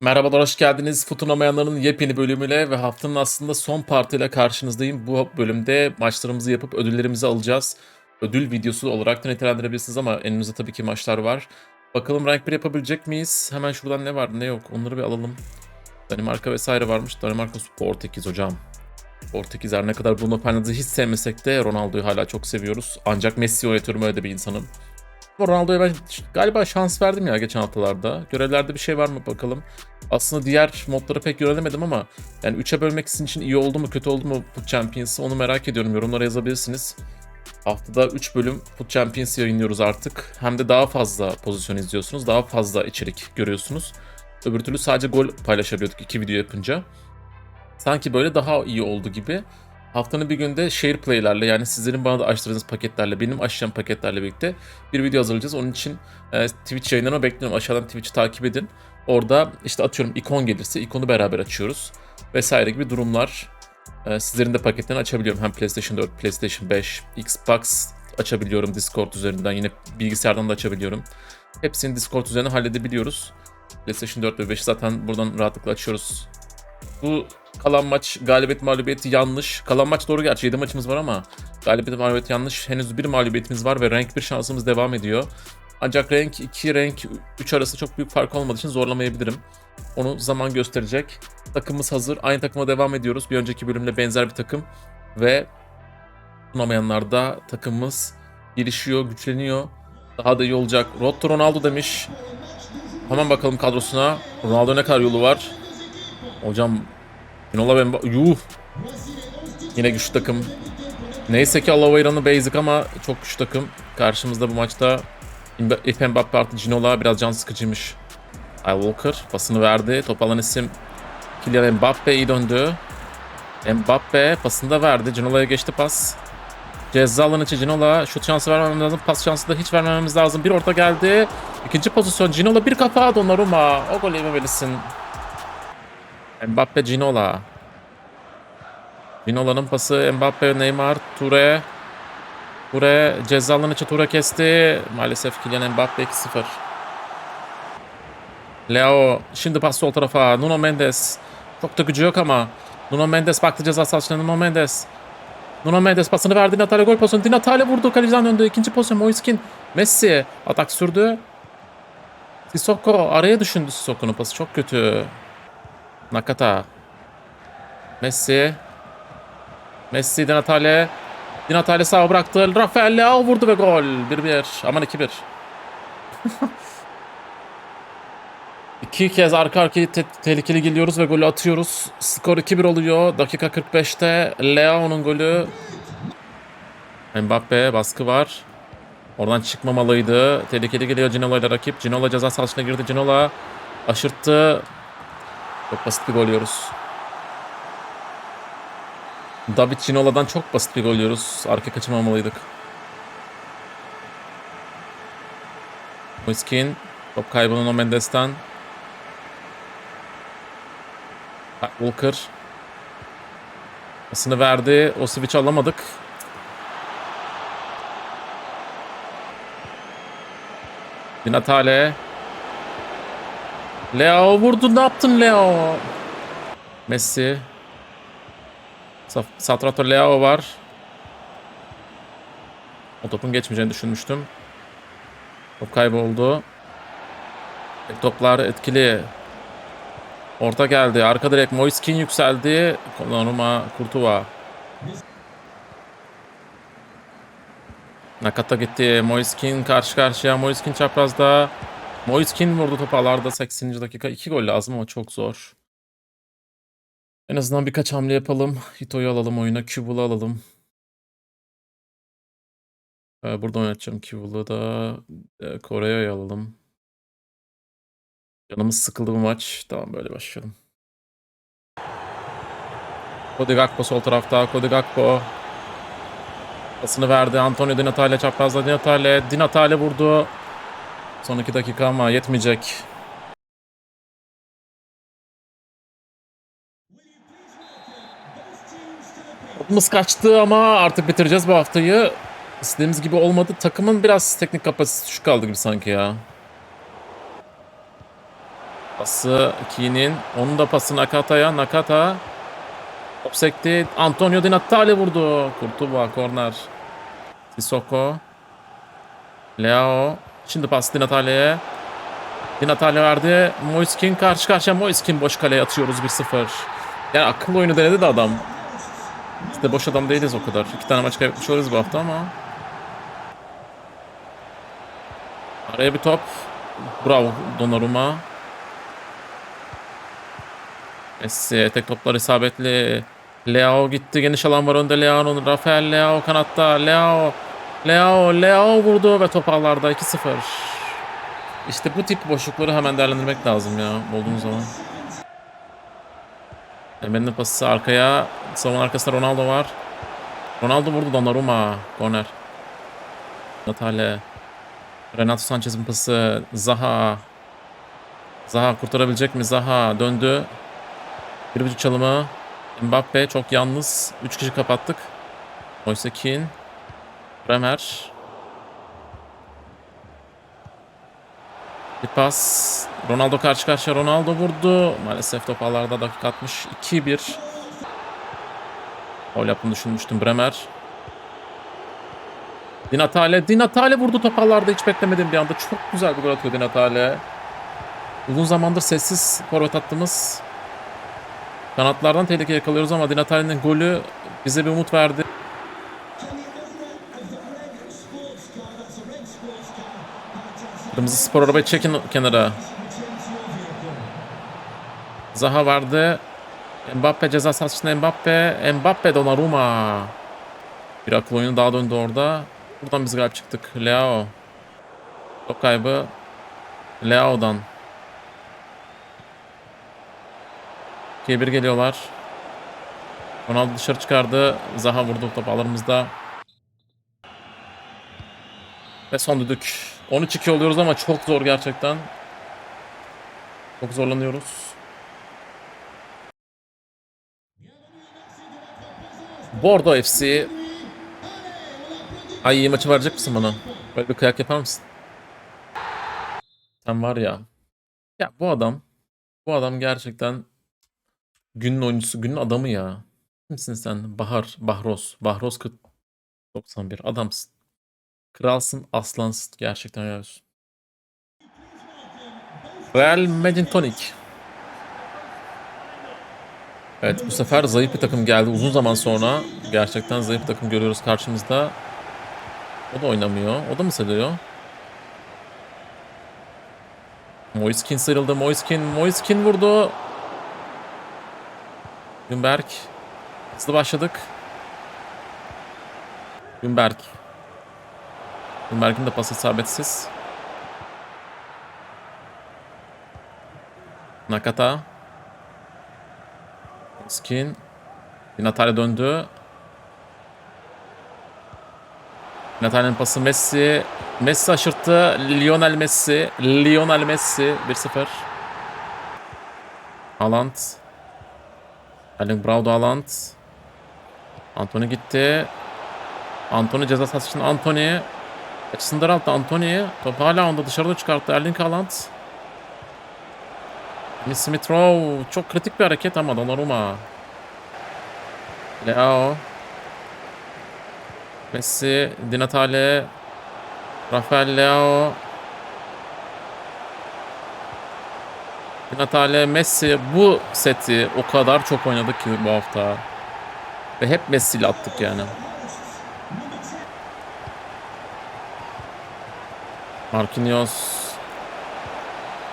Merhabalar, hoş geldiniz. Futunamayanların yepyeni bölümüyle ve haftanın aslında son partiyle karşınızdayım. Bu bölümde maçlarımızı yapıp ödüllerimizi alacağız. Ödül videosu olarak da nitelendirebilirsiniz ama elimizde tabii ki maçlar var. Bakalım rank 1 yapabilecek miyiz? Hemen şuradan ne var ne yok onları bir alalım. Danimarka vesaire varmış. Danimarka Portekiz hocam. Portekiz her ne kadar Bruno Fernandes'i hiç sevmesek de Ronaldo'yu hala çok seviyoruz. Ancak Messi'yi oynatıyorum öyle de bir insanım. Ronaldo'ya ben galiba şans verdim ya geçen haftalarda. Görevlerde bir şey var mı bakalım. Aslında diğer modları pek göremedim ama yani 3'e bölmek sizin için iyi oldu mu kötü oldu mu Foot Champions'ı onu merak ediyorum. Yorumlara yazabilirsiniz. Haftada 3 bölüm Foot Champions yayınlıyoruz artık. Hem de daha fazla pozisyon izliyorsunuz. Daha fazla içerik görüyorsunuz. Öbür türlü sadece gol paylaşabiliyorduk iki video yapınca. Sanki böyle daha iyi oldu gibi. Haftanın bir günde share play'lerle yani sizlerin bana da açtırdığınız paketlerle, benim açacağım paketlerle birlikte bir video hazırlayacağız. Onun için e, Twitch yayınlarını bekliyorum. Aşağıdan Twitch'i takip edin. Orada işte atıyorum ikon gelirse ikonu beraber açıyoruz. Vesaire gibi durumlar. E, sizlerin de paketlerini açabiliyorum. Hem PlayStation 4, PlayStation 5, Xbox açabiliyorum Discord üzerinden. Yine bilgisayardan da açabiliyorum. Hepsini Discord üzerinden halledebiliyoruz. PlayStation 4 ve 5'i zaten buradan rahatlıkla açıyoruz. Bu kalan maç galibiyet mağlubiyeti yanlış. Kalan maç doğru gerçi 7 maçımız var ama galibiyet mağlubiyeti yanlış. Henüz bir mağlubiyetimiz var ve rank 1 şansımız devam ediyor. Ancak rank 2, rank 3 arasında çok büyük fark olmadığı için zorlamayabilirim. Onu zaman gösterecek. Takımımız hazır. Aynı takıma devam ediyoruz. Bir önceki bölümle benzer bir takım. Ve sunamayanlarda takımımız gelişiyor, güçleniyor. Daha da iyi olacak. Road to Ronaldo demiş. Hemen bakalım kadrosuna. Ronaldo ne kadar yolu var? Hocam Ginola ben yuh. Yine güçlü takım. Neyse ki Alaveira'nın basic ama çok güçlü takım. Karşımızda bu maçta If Mbappe artı Ginola biraz can sıkıcıymış. Kyle Walker pasını verdi. Top alan isim Kylian Mbappe iyi döndü. Mbappe pasını da verdi. Ginola'ya geçti pas. Ceza alanı için Ginola şut şansı vermememiz lazım. Pas şansı da hiç vermememiz lazım. Bir orta geldi. İkinci pozisyon Ginola bir kafa Donnarumma. O golü yememelisin. Mbappe Ginola. Ginola'nın pası Mbappe, Neymar, Toure. Toure ceza alanı içi Toure kesti. Maalesef Kylian Mbappe 2-0. Leo şimdi pas sol tarafa. Nuno Mendes. Çok da gücü yok ama. Nuno Mendes baktı ceza sahasına. Nuno Mendes. Nuno Mendes pasını verdi. Natale gol pozisyonu. Di Natale vurdu. Kaleciden döndü. İkinci pozisyon Moiskin. Messi. Atak sürdü. Sissoko araya düşündü Sissoko'nun pası. Çok kötü. Nakata. Messi. Messi Di Natale. Di Natale sağa bıraktı. Rafael Leao vurdu ve gol. 1-1. Aman 2-1. İki kez arka arkaya te- tehlikeli geliyoruz ve golü atıyoruz. Skor 2-1 oluyor. Dakika 45'te Leao'nun golü. Mbappe baskı var. Oradan çıkmamalıydı. Tehlikeli geliyor Ginola ile rakip. Ginola ceza sahasına girdi. Ginola aşırttı. Çok basit bir gol yiyoruz. David Ginola'dan çok basit bir gol yiyoruz. Arka kaçırmamalıydık. Moiskin. Top kaybı Nuno Mendes'ten. Walker. Pasını verdi. O switch alamadık. Di Natale. Leo vurdu. Ne yaptın Leo? Messi. Sa- Satrato Leo var. O topun geçmeyeceğini düşünmüştüm. Top kayboldu. Toplar etkili. Orta geldi. Arka direk Moiskin yükseldi. Konuma Kurtuva. Nakata gitti. Moiskin karşı karşıya. Moiskin çaprazda. Moiskin vurdu topu alarda 80. dakika. 2 gol lazım ama çok zor. En azından birkaç hamle yapalım. Hito'yu alalım oyuna. Kubul'u alalım. Ee, burada oynatacağım Kubul'u da. E, Kore'yi alalım. Canımız sıkıldı bu maç. Tamam böyle başlayalım. Cody Gakpo sol tarafta. Cody Gakpo. Pasını verdi. Antonio Di Natale çaprazda. Di Natale. Di Natale vurdu. Son iki dakika ama yetmeyecek. Topumuz kaçtı ama artık bitireceğiz bu haftayı. İstediğimiz gibi olmadı. Takımın biraz teknik kapasitesi düşük kaldı gibi sanki ya. Pası Keane'in. Onun da pası Nakata'ya. Nakata. Top sekti. Antonio Di Natale vurdu. Kurtuba korner. Sissoko. Leao. Şimdi pas Di Natale'ye. Di Natale verdi. Moiskin karşı karşıya. Moiskin boş kaleye atıyoruz 1-0. Yani akıl oyunu denedi de adam. Biz de boş adam değiliz o kadar. İki tane maç kaybetmiş oluruz bu hafta ama. Araya bir top. Bravo Donnarumma. Messi tek toplar isabetli. Leao gitti. Geniş alan var önde Leao'nun. Rafael Leao kanatta. Leao. Leao. Leao vurdu ve top ağlarda 2-0. İşte bu tip boşlukları hemen değerlendirmek lazım ya olduğun zaman. Emre'nin pası arkaya. Savunma arkasında Ronaldo var. Ronaldo vurdu Donnarumma. Corner. Natale. Renato Sanchez'in pası. Zaha. Zaha kurtarabilecek mi? Zaha döndü. Bir buçuk çalımı. Mbappe çok yalnız. Üç kişi kapattık. Oysa Keane. Bremer. Bir pas. Ronaldo karşı karşıya. Ronaldo vurdu. Maalesef top ağlarda dakika 60. 2-1. Gol yaptığını düşünmüştüm Bremer. Di Natale. Di Natale vurdu top ağlarda. Hiç beklemedim bir anda. Çok güzel bir gol atıyor Di Natale. Uzun zamandır sessiz forvet attığımız kanatlardan tehlike yakalıyoruz ama Di Natale'nin golü bize bir umut verdi. Kırmızı spor arabayı çekin kenara. Zaha vardı. Mbappe ceza sahasında Mbappe. Mbappe Donnarumma. Bir akıl oyunu daha döndü orada. Buradan biz galip çıktık. Leao. Top kaybı. Leao'dan. 2'ye 1 geliyorlar. Ronaldo dışarı çıkardı. Zaha vurdu top alanımızda. Ve son düdük. 13-2 oluyoruz ama çok zor gerçekten. Çok zorlanıyoruz. Bordo FC. Ay iyi maçı verecek misin bana? Böyle bir kıyak yapar mısın? Sen var ya. Ya bu adam. Bu adam gerçekten günün oyuncusu, günün adamı ya. Kimsin sen? Bahar, Bahros. Bahros 40 91. Adamsın. Kralsın, aslansın. Gerçekten helal olsun. Real Medintonic. Evet bu sefer zayıf bir takım geldi uzun zaman sonra. Gerçekten zayıf bir takım görüyoruz karşımızda. O da oynamıyor. O da mı sayılıyor? Moiskin sıyrıldı. Moiskin, Moiskin vurdu. Günberg. Hızlı başladık. Günberg. Günberg'in de pası isabetsiz. Nakata. Skin. Natale döndü. Natale'nin pası Messi. Messi aşırttı. Lionel Messi. Lionel Messi. 1-0. Haaland. Erling Braut Haaland. Anthony gitti. Anthony ceza sahası için Anthony. Açısını daralttı Anthony. Top hala onda dışarıda çıkarttı Erling Haaland. Smith Rowe çok kritik bir hareket ama Donnarumma. Leao. Messi, Di Natale, Rafael Leao. Di Natale, Messi bu seti o kadar çok oynadık ki bu hafta. Ve hep Messi ile attık yani. Marquinhos.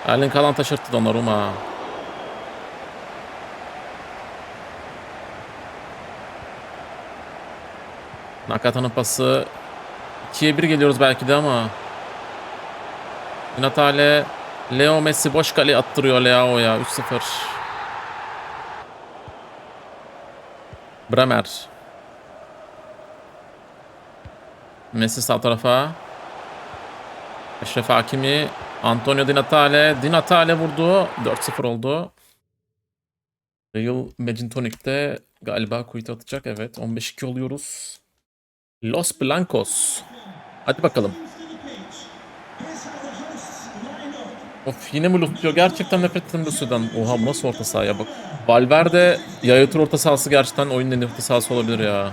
Erling Haaland taşırttı Donnarumma. Nakata'nın pası 2'ye 1 geliyoruz belki de ama Natale Leo Messi boş kale attırıyor Leao'ya 3-0 Bremer Messi sağ tarafa Eşref Hakimi Antonio Di Natale Di Natale vurdu 4-0 oldu Real de galiba quit atacak evet 15-2 oluyoruz Los Blancos. Hadi bakalım. Of yine mi lootluyor? Gerçekten nefret ettim Lucy'den. Oha nasıl orta sahaya bak. Valverde yaya orta sahası gerçekten oyunun en orta sahası olabilir ya.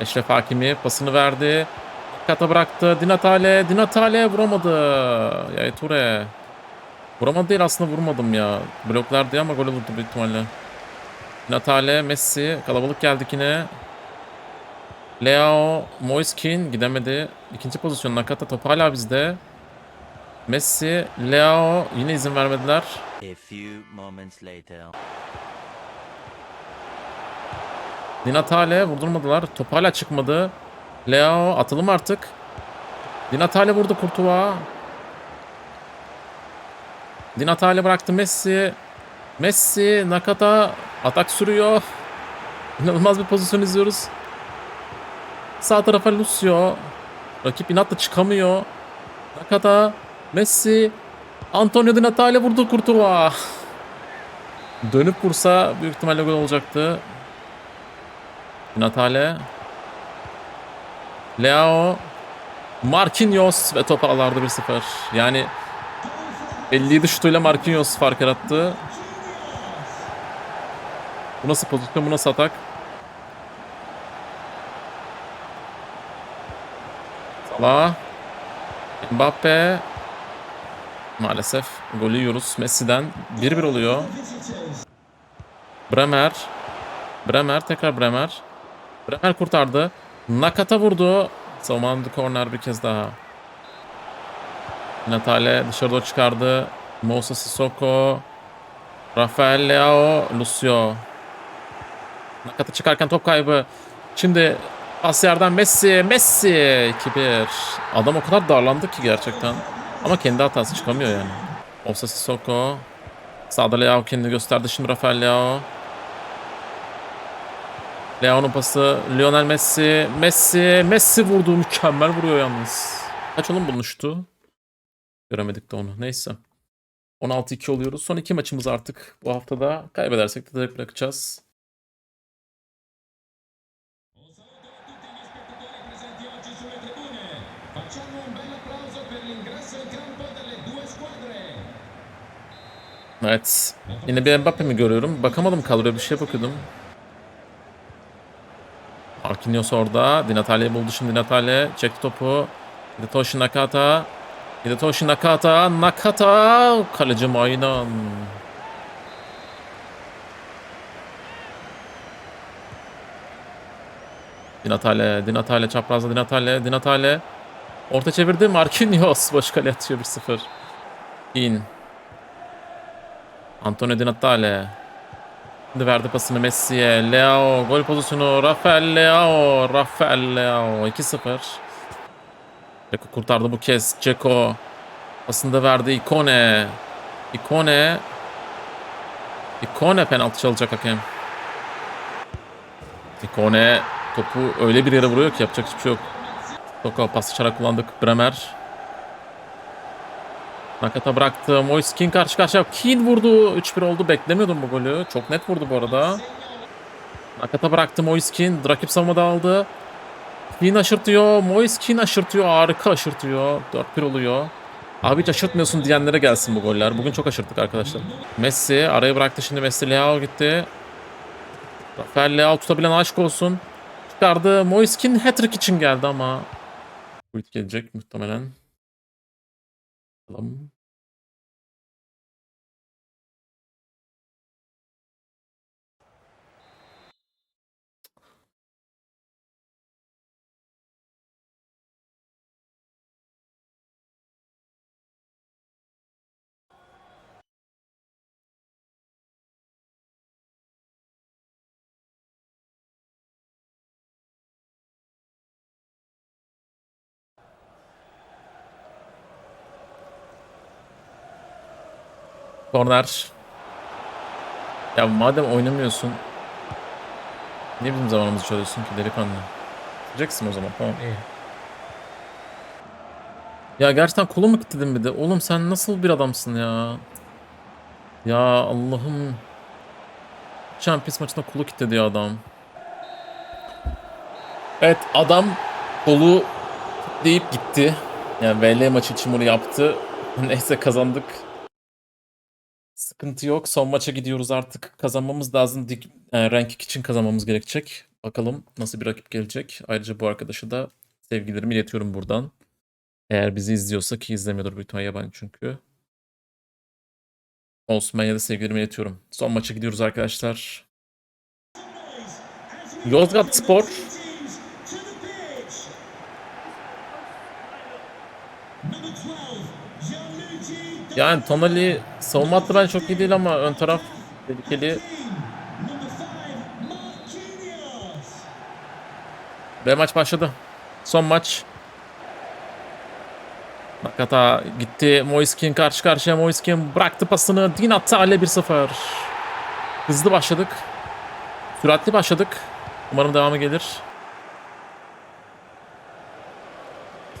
Eşref Hakimi pasını verdi. Kata bıraktı. Dinatale. Dinatale vuramadı. Yaya Ture. Vuramadı değil aslında vurmadım ya. Bloklardı ama gol olurdu büyük ihtimalle. Natale, Messi. Kalabalık geldik yine. Leo, Moiskin gidemedi. İkinci pozisyon Nakata top hala bizde. Messi, Leo yine izin vermediler. A few moments later. Dinatale vurdurmadılar. Top hala çıkmadı. Leo atalım artık. Dinatale vurdu Kurtuğa. Dinatale bıraktı Messi. Messi, Nakata atak sürüyor. İnanılmaz bir pozisyon izliyoruz. Sağ tarafa Lucio. Rakip inatla çıkamıyor. Nakata, Messi, Antonio Di Natale vurdu Kurtuğa. Dönüp vursa büyük ihtimalle gol olacaktı. Natale. Leo. Marquinhos ve top ağlardı 1-0. Yani 57 şutuyla Marquinhos fark yarattı. Bu nasıl pozisyon, bu nasıl atak? Salah. Mbappe. Maalesef golü yiyoruz Messi'den. 1-1 oluyor. Bremer. Bremer tekrar Bremer. Bremer kurtardı. Nakata vurdu. Savunmanın korner bir kez daha. Natale dışarı doğru çıkardı. Moussa Sissoko. Rafael Leao. Lucio. Nakata çıkarken top kaybı. Şimdi pas Messi. Messi 2-1. Adam o kadar darlandı ki gerçekten. Ama kendi hatası çıkamıyor yani. Moussa Sissoko. Sağda Leao kendini gösterdi. Şimdi Rafael Leao. Leao'nun pası. Lionel Messi. Messi. Messi vurdu. Mükemmel vuruyor yalnız. Kaç oğlum bulmuştu? Göremedik de onu. Neyse. 16-2 oluyoruz. Son iki maçımız artık bu haftada. Kaybedersek de direkt bırakacağız. Evet. Yine bir Mbappe mi görüyorum? Bakamadım kadroya bir şey bakıyordum. Marquinhos orada. Di Natale'yi buldu şimdi Di Natale. Çekti topu. Hidetoshi Nakata. Hidetoshi Nakata. Nakata. Kaleci Maynan. Di Natale. Di Natale çaprazda Di Natale. Di Natale. Orta çevirdi. Marquinhos. Boş kale atıyor 1-0. İn. Antonio Di Natale. Şimdi verdi pasını Messi'ye. Leao gol pozisyonu. Rafael Leao. Rafael Leao 2-0. Ceko kurtardı bu kez. Ceko pasını da verdi Ikone. Ikone. Ikone penaltı çalacak hakem. Ikone topu öyle bir yere vuruyor ki yapacak hiçbir şey yok. Toko pas çarak kullandık. Bremer. Nakata bıraktı. Moiskin karşı karşıya. Keane vurdu. 3-1 oldu. Beklemiyordum bu golü. Çok net vurdu bu arada. Nakata bıraktı Moiskin. Rakip savunmada aldı. Keane aşırtıyor. Moiskin aşırtıyor. Harika aşırtıyor. 4-1 oluyor. Abi hiç aşırtmıyorsun diyenlere gelsin bu goller. Bugün çok aşırttık arkadaşlar. Messi araya bıraktı şimdi Messi. Leao gitti. Rafael Leao tutabilen aşk olsun. Çıkardı. Moiskin hat-trick için geldi ama. Quit gelecek muhtemelen. Bakalım. Korner. Ya madem oynamıyorsun niye bizim zamanımızı çalıyorsun ki delikanlı? Jackson o zaman tamam iyi. Ya gerçekten kolu mu kilitledin bir de? Oğlum sen nasıl bir adamsın ya? Ya Allah'ım. Champions maçında kolu kilitledi ya adam. Evet adam kolu deyip gitti. Yani VL maçı için bunu yaptı. Neyse kazandık. Sıkıntı yok. Son maça gidiyoruz artık. Kazanmamız lazım. Dik, e, rank 2 için kazanmamız gerekecek. Bakalım nasıl bir rakip gelecek. Ayrıca bu arkadaşa da sevgilerimi iletiyorum buradan. Eğer bizi izliyorsa ki izlemiyordur büyük ihtimalle yabancı çünkü. Olsun ben ya da sevgilerimi iletiyorum. Son maça gidiyoruz arkadaşlar. Yozgat Spor. Teams to the pitch. Number 12, Gianluigi Yani Tonali savunma hattı ben çok iyi değil ama ön taraf tehlikeli. Number 5, Marquinhos. Ve maç başladı. Son maç. Nakata gitti. Moiskin karşı karşıya. Moiskin bıraktı pasını. Dinata ile 1-0. Hızlı başladık. Süratli başladık. Umarım devamı gelir.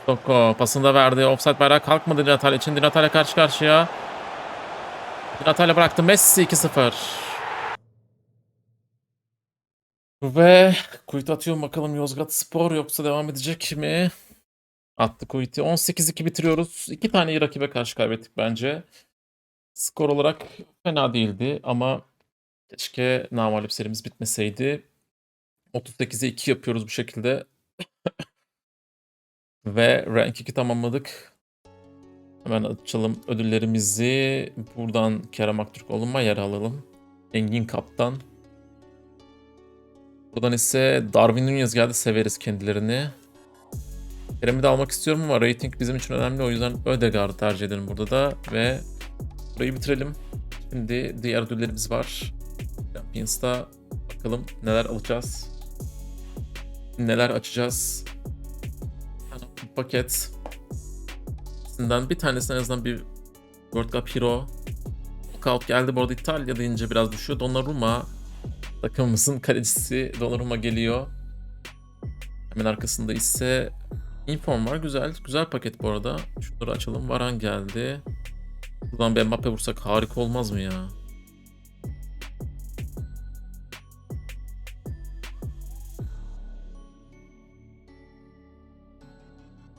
Stokko pasını da verdi. Offside bayrağı kalkmadı Dinata için. Dinata ile karşı karşıya. Dinata ile bıraktı. Messi 2-0. Ve kuyut atıyorum bakalım Yozgat Spor yoksa devam edecek mi? Attı kuyutu. 18-2 bitiriyoruz. İki tane iyi rakibe karşı kaybettik bence. Skor olarak fena değildi ama keşke namalip serimiz bitmeseydi. 38'e 2 yapıyoruz bu şekilde. Ve rank 2 tamamladık. Hemen açalım ödüllerimizi. Buradan Kerem Aktürkoğlu'na yer alalım. Engin Kaptan. Buradan ise Darwin Nunez geldi. Severiz kendilerini. Kerem'i de almak istiyorum ama rating bizim için önemli. O yüzden Ödegaard'ı tercih edelim burada da. Ve burayı bitirelim. Şimdi diğer ödüllerimiz var. Champions'ta bakalım neler alacağız. Neler açacağız. Yani paket. İkisinden bir tanesine en azından bir World Cup Hero. Knockout geldi bu arada İtalya deyince biraz düşüyor. Donnarumma takımımızın kalecisi Donnarumma geliyor. Hemen arkasında ise Inform var. Güzel. Güzel paket bu arada. Şunları açalım. Varan geldi. Buradan bir Mbappe vursak harika olmaz mı ya?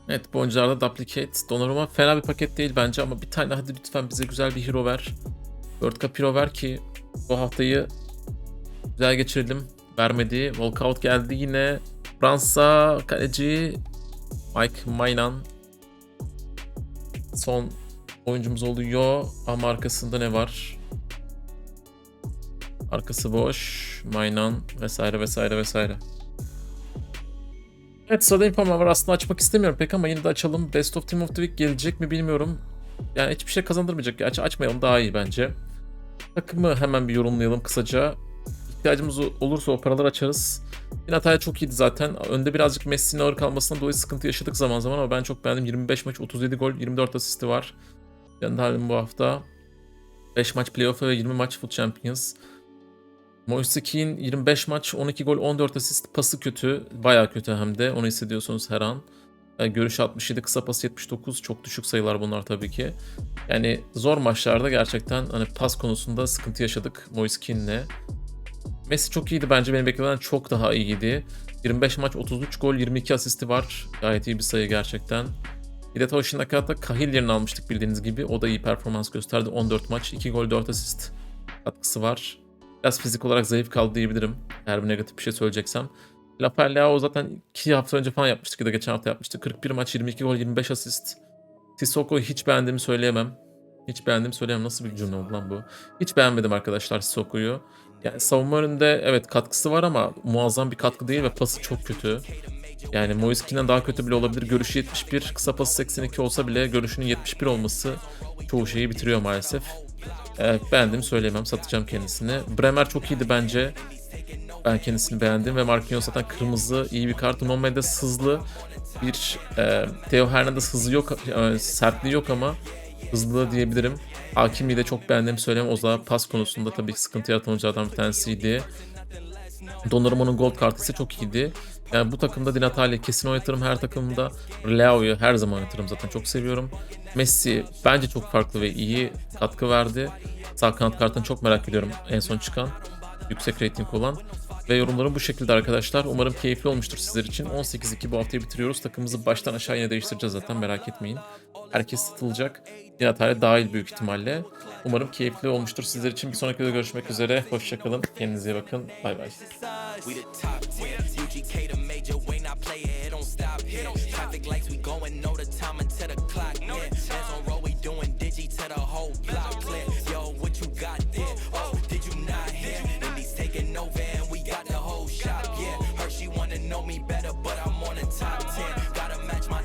Evet bu oyuncularda Duplicate. Donnarumma fena bir paket değil bence ama bir tane hadi lütfen bize güzel bir hero ver. World Cup hero ver ki bu haftayı güzel geçirelim. Vermedi. Walkout geldi yine. Fransa kaleci Mike Maynan son oyuncumuz oluyor ama arkasında ne var? Arkası boş. Maynan vesaire vesaire vesaire. Evet sırada infoma var. Aslında açmak istemiyorum pek ama yine de açalım. Best of Team of the Week gelecek mi bilmiyorum. Yani hiçbir şey kazandırmayacak. Aç açmayalım daha iyi bence. Takımı hemen bir yorumlayalım kısaca. İhtiyacımız olursa o paraları açarız. Yine Hatay çok iyiydi zaten. Önde birazcık Messi'nin ağır kalmasından dolayı sıkıntı yaşadık zaman zaman ama ben çok beğendim. 25 maç, 37 gol, 24 asisti var. Kendi halim bu hafta. 5 maç playoff'a ve 20 maç Foot Champions. Moise Kean 25 maç, 12 gol, 14 asist. Pası kötü. Bayağı kötü hem de. Onu hissediyorsunuz her an. Yani görüş 67, kısa pas 79. Çok düşük sayılar bunlar tabii ki. Yani zor maçlarda gerçekten hani pas konusunda sıkıntı yaşadık Moise Kean'le. Messi çok iyiydi bence benim beklemeden çok daha iyiydi. 25 maç 33 gol 22 asisti var. Gayet iyi bir sayı gerçekten. Hidetoshi Nakata Kahil yerini almıştık bildiğiniz gibi. O da iyi performans gösterdi. 14 maç 2 gol 4 asist katkısı var. Biraz fizik olarak zayıf kaldı diyebilirim. Eğer bir negatif bir şey söyleyeceksem. Laperleao zaten 2 hafta önce falan yapmıştık ya da geçen hafta yapmıştık. 41 maç 22 gol 25 asist. Sissoko'yu hiç beğendiğimi söyleyemem. Hiç beğendiğimi söyleyemem. Nasıl bir cümle oldu lan bu? Hiç beğenmedim arkadaşlar Sissoko'yu. Yani savunma önünde evet katkısı var ama muazzam bir katkı değil ve pası çok kötü. Yani Moiskin'den daha kötü bile olabilir. Görüşü 71, kısa pası 82 olsa bile görüşünün 71 olması çoğu şeyi bitiriyor maalesef. Evet, beğendim söyleyemem. Satacağım kendisini. Bremer çok iyiydi bence. Ben kendisini beğendim ve Marquinhos zaten kırmızı iyi bir kart. Normalde hızlı bir e, Theo Hernandez hızı yok, e, sertliği yok ama hızlı diyebilirim. Hakimi de çok beğendiğimi söyleyeyim. O zaman pas konusunda tabii sıkıntı yaratan oyunculardan bir tanesiydi. Donnarumma'nın gold kartı ise çok iyiydi. Yani bu takımda Di Natale kesin oynatırım her takımda. Leao'yu her zaman oynatırım zaten çok seviyorum. Messi bence çok farklı ve iyi katkı verdi. Sağ kanat kartını çok merak ediyorum en son çıkan. Yüksek rating olan. Ve yorumlarım bu şekilde arkadaşlar. Umarım keyifli olmuştur sizler için. 18-2 bu haftayı bitiriyoruz. Takımımızı baştan aşağı yine değiştireceğiz zaten merak etmeyin. Herkes satılacak. Yine dahil büyük ihtimalle. Umarım keyifli olmuştur sizler için. Bir sonraki videoda görüşmek üzere. Hoşçakalın. Kendinize iyi bakın. Bay bay. We the top tier. UGK the major